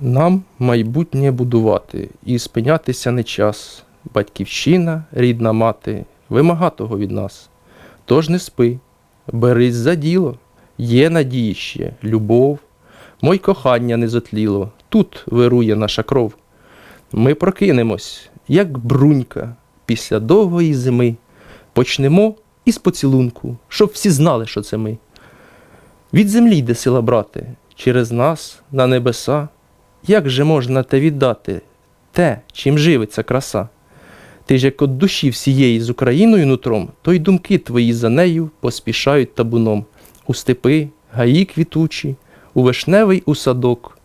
Нам майбутнє будувати і спинятися не час. Батьківщина, рідна мати, вимага того від нас. Тож не спи, берись за діло, є надії ще, любов, мой кохання не зотліло, тут вирує наша кров. Ми прокинемось, як брунька, після довгої зими. Почнемо із поцілунку, щоб всі знали, що це ми. Від землі йде сила брати, через нас на небеса. Як же можна те віддати, те, чим живиться краса? Ти ж як от душі всієї з Україною нутром, то й думки твої за нею поспішають табуном у степи, гаї квітучі, у вишневий у садок,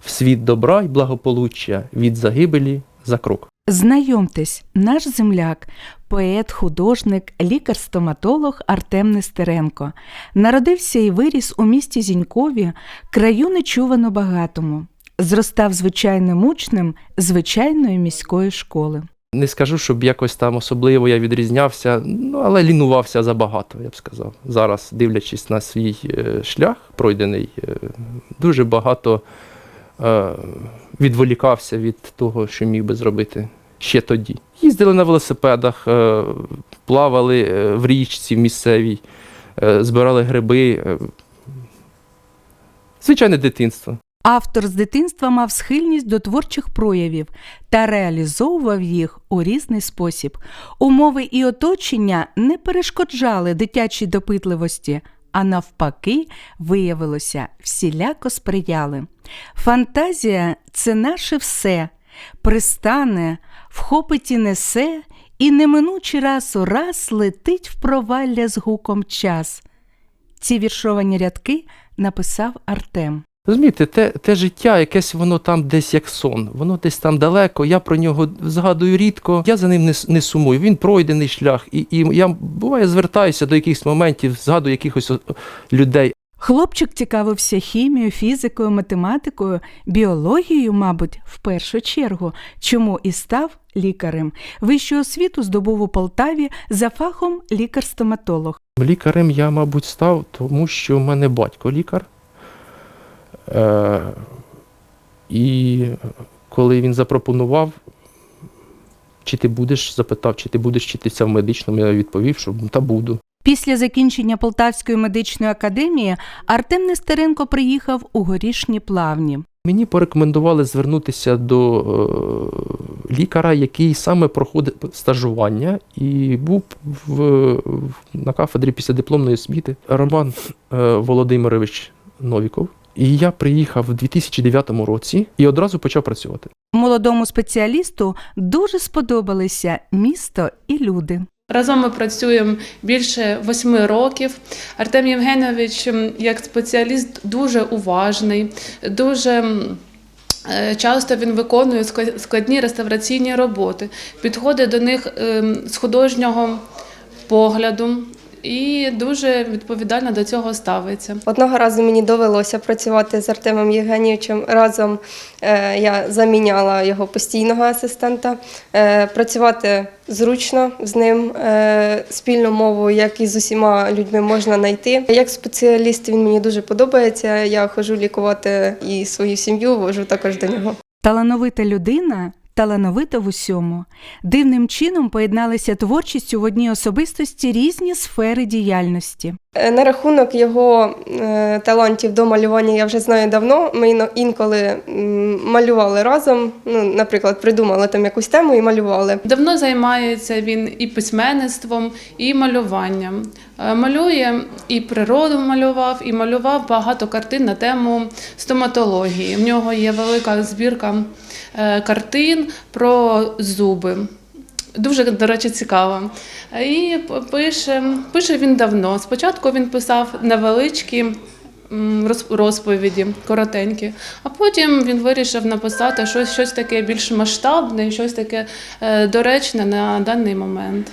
в світ добра й благополуччя від загибелі за крок. Знайомтесь, наш земляк, поет, художник, лікар-стоматолог Артем Нестеренко. Народився і виріс у місті Зінькові, краю нечувано багатому. Зростав звичайним учнем звичайної міської школи. Не скажу, щоб якось там особливо я відрізнявся, ну але лінувався забагато, я б сказав. Зараз, дивлячись на свій е, шлях пройдений, е, дуже багато е, відволікався від того, що міг би зробити ще тоді. Їздили на велосипедах, плавали в річці місцевій, збирали гриби. Звичайне дитинство. Автор з дитинства мав схильність до творчих проявів та реалізовував їх у різний спосіб. Умови і оточення не перешкоджали дитячій допитливості, а навпаки, виявилося, всіляко сприяли. Фантазія це наше все, пристане, вхопить і несе, і неминучий раз у раз летить в провалля з гуком час. Ці віршовані рядки написав Артем. Розумієте, те, те життя, якесь воно там десь як сон, воно десь там далеко, я про нього згадую рідко, я за ним не, не сумую. Він пройдений шлях, і, і я буває звертаюся до якихось моментів, згадую якихось людей. Хлопчик цікавився хімією, фізикою, математикою, біологією, мабуть, в першу чергу, чому і став лікарем. Вищу освіту здобув у Полтаві за фахом лікар-стоматолог. Лікарем я, мабуть, став, тому що в мене батько лікар. Е, і коли він запропонував, чи ти будеш, запитав, чи ти будеш вчитися в медичному, я відповів, що та буду. Після закінчення Полтавської медичної академії Артем Нестеренко приїхав у горішні плавні. Мені порекомендували звернутися до е, лікаря, який саме проходить стажування і був в, в- на кафедрі післядипломної освіти Роман е, Володимирович Новіков. І я приїхав в 2009 році і одразу почав працювати. Молодому спеціалісту дуже сподобалися місто і люди. Разом ми працюємо більше восьми років. Артем Євгенович, як спеціаліст, дуже уважний, дуже е, часто він виконує складні реставраційні роботи, підходить до них ем, з художнього погляду і дуже відповідально до цього ставиться. Одного разу мені довелося працювати з Артемом Євгенійовичем. Разом е, я заміняла його постійного асистента. Е, працювати зручно з ним, е, спільну мову, як і з усіма людьми можна знайти. Як спеціаліст він мені дуже подобається. Я ходжу лікувати і свою сім'ю, вожу також до нього. Талановита людина, талановита в усьому. Дивним чином поєдналися творчістю в одній особистості різні сфери діяльності. Е, На рахунок його е, талантів до малювання я вже знаю давно. Ми інколи малювали разом. Ну, наприклад, придумали там якусь тему і малювали. Давно займається він і письменництвом, і малюванням. Е, Малює і природу малював, і малював багато картин на тему стоматології. В нього є велика збірка е, картин про зуби. Дуже, до речі, цікаво. І пише, пише він давно. Спочатку він писав невеличкі розповіді, коротенькі, а потім він вирішив написати щось, щось таке більш масштабне, щось таке е, доречне на даний момент.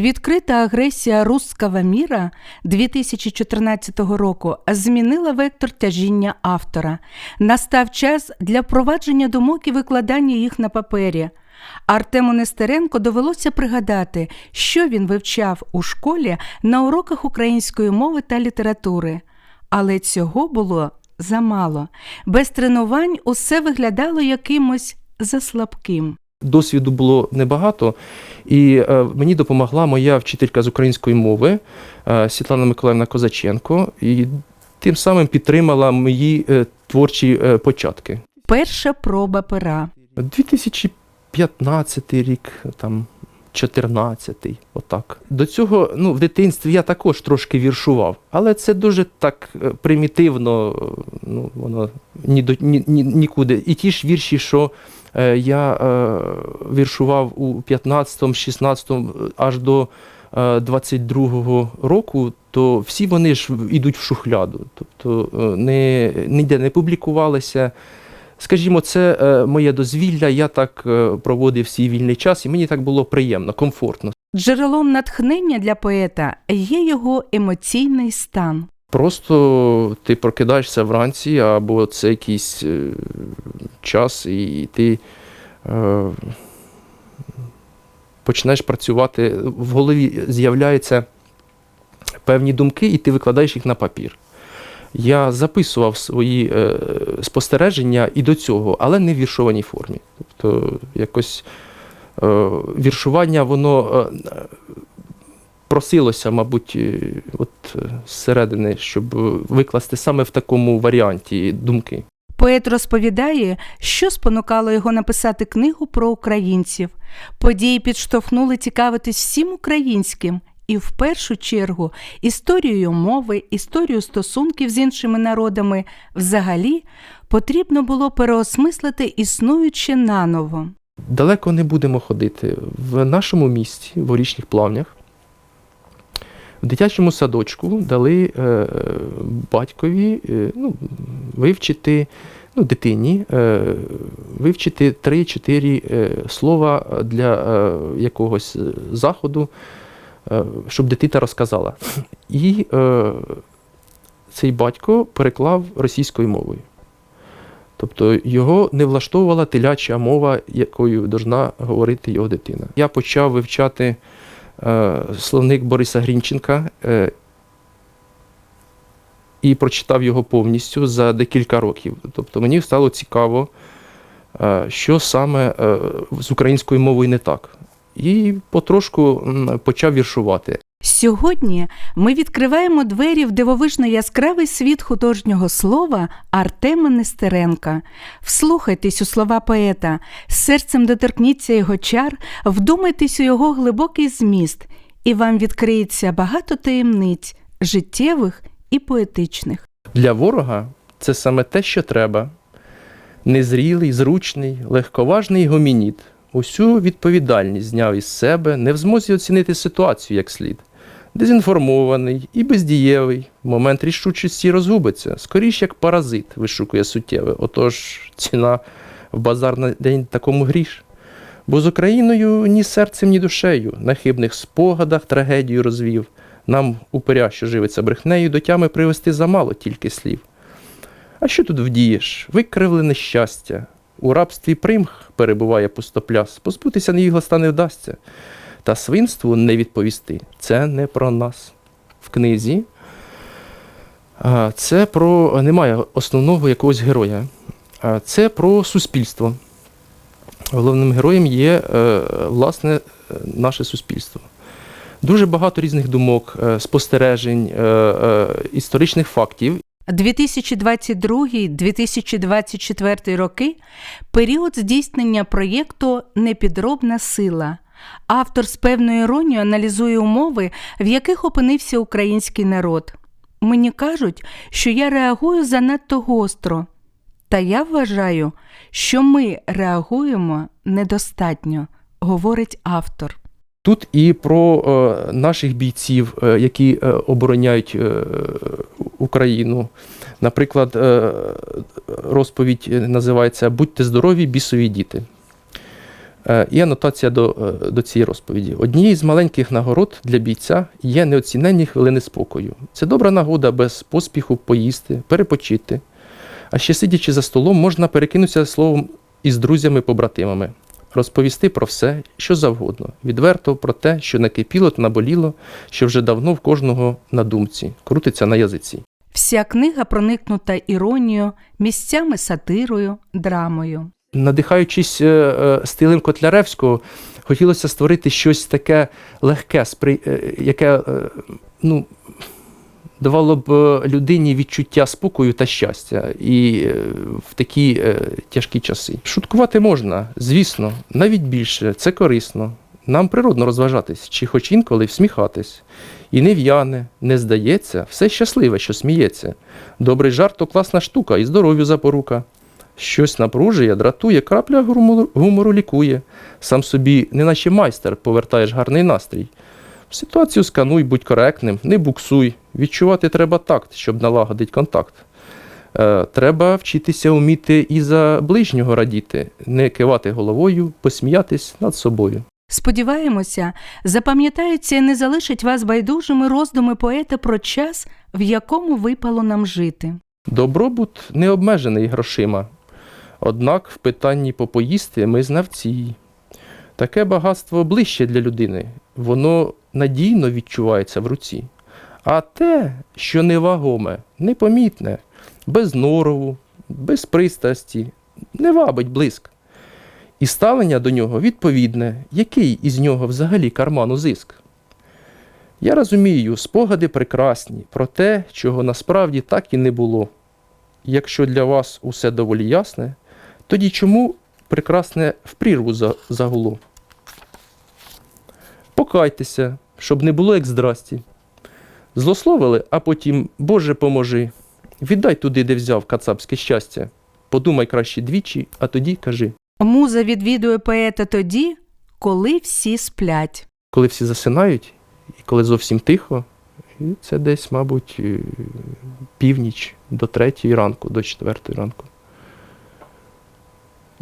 Відкрита агресія русского міра 2014 року змінила вектор тяжіння автора. Настав час для впровадження думок і викладання їх на папері. Артему Нестеренко довелося пригадати, що він вивчав у школі на уроках української мови та літератури. Але цього було замало. Без тренувань усе виглядало якимось заслабким. Досвіду було небагато, і е, мені допомогла моя вчителька з української мови е, Світлана Миколаївна Козаченко, і тим самим підтримала мої е, творчі початки. Перша проба пера. 2015 рік, там 14 отак. До цього ну, в дитинстві я також трошки віршував, але це дуже так примітивно, ну, воно ні, до, ні, ні, нікуди. І ті ж вірші, що я е, віршував у 15-му, 16-му, аж до е, 22-го року, то всі вони ж йдуть в шухляду. Тобто е, не, ніде не публікувалися. Скажімо, це е, моє дозвілля, я так е, проводив свій вільний час, і мені так було приємно, комфортно. Джерелом натхнення для поета є його емоційний стан. Просто ти прокидаєшся вранці, або це якийсь е, час, і ти е, починаєш працювати. В голові з'являються певні думки, і ти викладаєш їх на папір. Я записував свої е, спостереження і до цього, але не в віршованій формі. Тобто якось е, віршування, воно е, просилося, мабуть, е, от е, зсередини, щоб викласти саме в такому варіанті думки. Поет розповідає, що спонукало його написати книгу про українців. Події підштовхнули цікавитись всім українським і, в першу чергу, історією мови, історією стосунків з іншими народами. Взагалі, потрібно було переосмислити існуюче наново. Далеко не будемо ходити. В нашому місті, в Орічних плавнях, в дитячому садочку дали е, батькові е, ну, вивчити, ну, дитині е, вивчити 3-4 е, слова для е, якогось заходу, е, щоб дитина розказала. І е, цей батько переклав російською мовою. Тобто його не влаштовувала теляча мова, якою должна говорити його дитина. Я почав вивчати словник Бориса Грінченка е, і прочитав його повністю за декілька років. Тобто мені стало цікаво, е, що саме е, з українською мовою не так. І потрошку почав віршувати. Сьогодні ми відкриваємо двері в дивовижно яскравий світ художнього слова Артема Нестеренка. Вслухайтесь у слова поета, серцем доторкніться його чар, вдумайтесь у його глибокий зміст, і вам відкриється багато таємниць життєвих і поетичних. Для ворога це саме те, що треба. Незрілий, зручний, легковажний гомініт. Усю відповідальність зняв із себе, не в змозі оцінити ситуацію як слід. Дезінформований і бездієвий, в момент рішучості розгубиться, скоріш як паразит вишукує суттєве. Отож, ціна в базар на день такому гріш. Бо з Україною ні серцем, ні душею, на хибних спогадах трагедію розвів. Нам, упиря, що живиться брехнею, до тями привести замало тільки слів. А що тут вдієш? Викривлене щастя. У рабстві примх перебуває пустопляс, позбутися невігласта не вдасться. Та свинству не відповісти. Це не про нас. В книзі це про немає основного якогось героя. Це про суспільство. Головним героєм є е, власне е, наше суспільство. Дуже багато різних думок, е, спостережень, історичних фактів 2022-2024 роки період здійснення проєкту Непідробна сила. Автор з певною іронією аналізує умови, в яких опинився український народ. Мені кажуть, що я реагую занадто гостро. Та я вважаю, що ми реагуємо недостатньо, говорить автор. Тут і про е, наших бійців, е, які е, обороняють е, Україну. Наприклад, е, розповідь називається Будьте здорові, бісові діти. Е, і анотація до, е, до цієї розповіді. Однією з маленьких нагород для бійця є неоціненні хвилини спокою. Це добра нагода без поспіху поїсти, перепочити. А ще сидячи за столом, можна перекинутися словом із друзями-побратимами, розповісти про все, що завгодно, відверто про те, що накипіло та наболіло, що вже давно в кожного на думці, крутиться на язиці. Вся книга проникнута іронією, місцями сатирою, драмою. Надихаючись е, е, стилем Котляревського, хотілося створити щось таке легке, спри... е, яке ну, давало б людині відчуття спокою та щастя і в такі тяжкі часи. Шуткувати можна, звісно, навіть більше, це корисно. Нам природно розважатись, чи хоч інколи всміхатись. І не в'яне, не здається, все щасливе, що сміється. Добрий жарт то класна штука, і здоров'ю запорука. Щось напружує, дратує, крапля гумору, гумору лікує. Сам собі, неначе майстер, повертаєш гарний настрій. Ситуацію скануй, будь коректним, не буксуй. Відчувати треба такт, щоб налагодити контакт. Е, треба вчитися вміти і за ближнього радіти, не кивати головою, посміятись над собою. Сподіваємося, запам'ятаються і не залишать вас байдужими роздуми поета про час, в якому випало нам жити. Добробут не обмежений грошима. Однак в питанні попоїсти ми знавці. Таке багатство ближче для людини, воно надійно відчувається в руці. А те, що невагоме, непомітне, без норову, без пристрасті, не вабить блиск. І ставлення до нього відповідне, який із нього взагалі карману зиск. Я розумію, спогади прекрасні про те, чого насправді так і не було. Якщо для вас усе доволі ясне, тоді чому прекрасне в прірву загуло? Покайтеся, щоб не було як здрасті. Злословили, а потім, Боже, поможи. Віддай туди, де взяв кацапське щастя. Подумай краще двічі, а тоді кажи. Муза відвідує поета тоді, коли всі сплять. Коли всі засинають, і коли зовсім тихо, і це десь, мабуть, північ до третьої ранку, до четвертої ранку.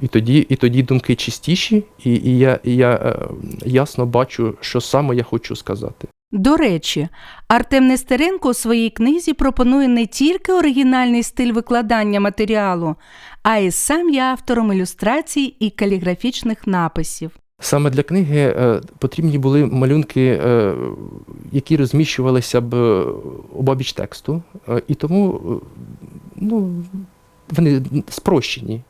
І тоді, і тоді думки чистіші, і, і я, і я е, ясно бачу, що саме я хочу сказати. До речі, Артем Нестеренко у своїй книзі пропонує не тільки оригінальний стиль викладання матеріалу, а й сам є автором ілюстрацій і каліграфічних написів. Саме для книги е, потрібні були малюнки, е, які розміщувалися б е, обабіч тексту, е, і тому е, ну, вони спрощені.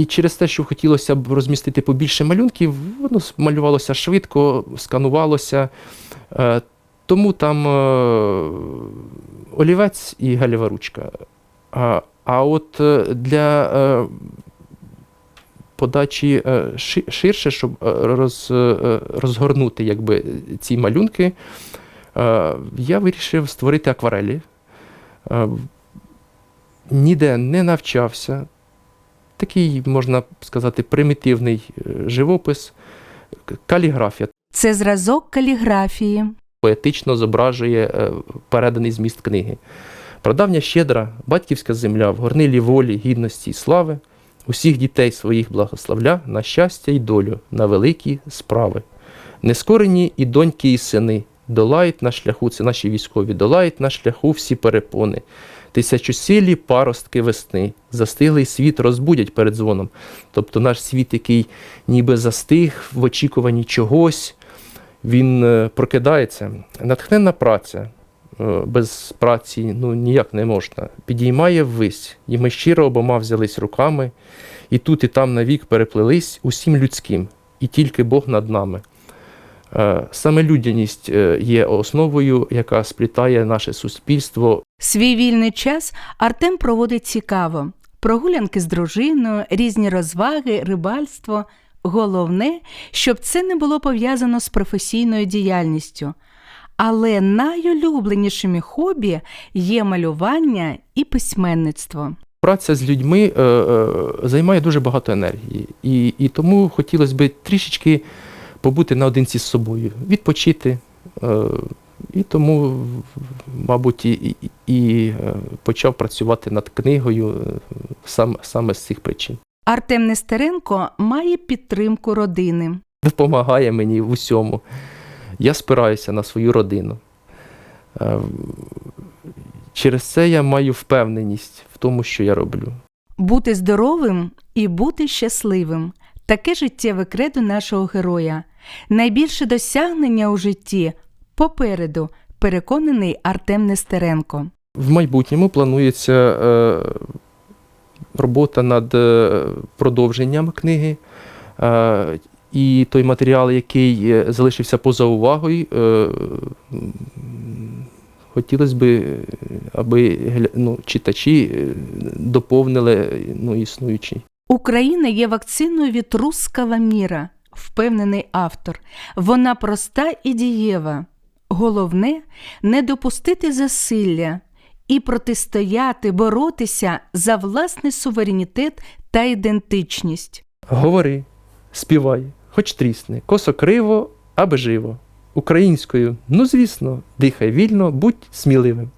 І, через те, що хотілося б розмістити побільше малюнків, воно малювалося швидко, сканувалося. Е, Тому там е, олівець і галєва ручка. А, а от е, для подачі ширше, щоб роз, розгорнути якби, ці малюнки, я вирішив створити акварелі. Ніде не навчався. Такий, можна сказати, примітивний е, живопис, каліграфія. Це зразок каліграфії. Поетично зображує е, переданий зміст книги. Прадавня щедра, батьківська земля в горнилі волі, гідності і слави, усіх дітей своїх благословля на щастя й долю, на великі справи. Нескорені і доньки, і сини долають на шляху, це наші військові, долають на шляху всі перепони. Тисячосілі паростки весни, застиглий світ розбудять перед дзвоном. Тобто наш світ, який ніби застиг в очікуванні чогось, він е, прокидається. Натхненна праця. е, Без праці ну, ніяк не можна. Підіймає ввись, і ми щиро обома взялись руками, і тут, і там навік переплелись усім людським, і тільки Бог над нами. Е, Саме людяність е, є основою, яка сплітає наше суспільство. Свій вільний час Артем проводить цікаво. Прогулянки з дружиною, різні розваги, рибальство. Головне, щоб це не було пов'язано з професійною діяльністю. Але найулюбленішими хобі є малювання і письменництво. Праця з людьми е, е, займає дуже багато енергії, і, і тому хотілося б трішечки побути наодинці з собою, відпочити. Е, і тому, мабуть, і, і, е, почав працювати над книгою е, сам, саме з цих причин. Артем Нестеренко має підтримку родини. Допомагає мені в усьому. Я спираюся на свою родину. Через це я маю впевненість в тому, що я роблю. Бути здоровим і бути щасливим таке життєве кредо нашого героя. Найбільше досягнення у житті попереду переконаний Артем Нестеренко. В майбутньому планується е, робота над е, продовженням книги. Е, і той матеріал, який е, залишився поза увагою, е, хотілося б, аби ну, читачі е, доповнили ну, існуючі. Україна є вакциною від руского міра, впевнений автор. Вона проста і дієва. Головне не допустити засилля і протистояти, боротися за власний суверенітет та ідентичність. Говори, співай, хоч трісни, косо криво, аби живо. Українською, ну звісно, дихай вільно, будь сміливим.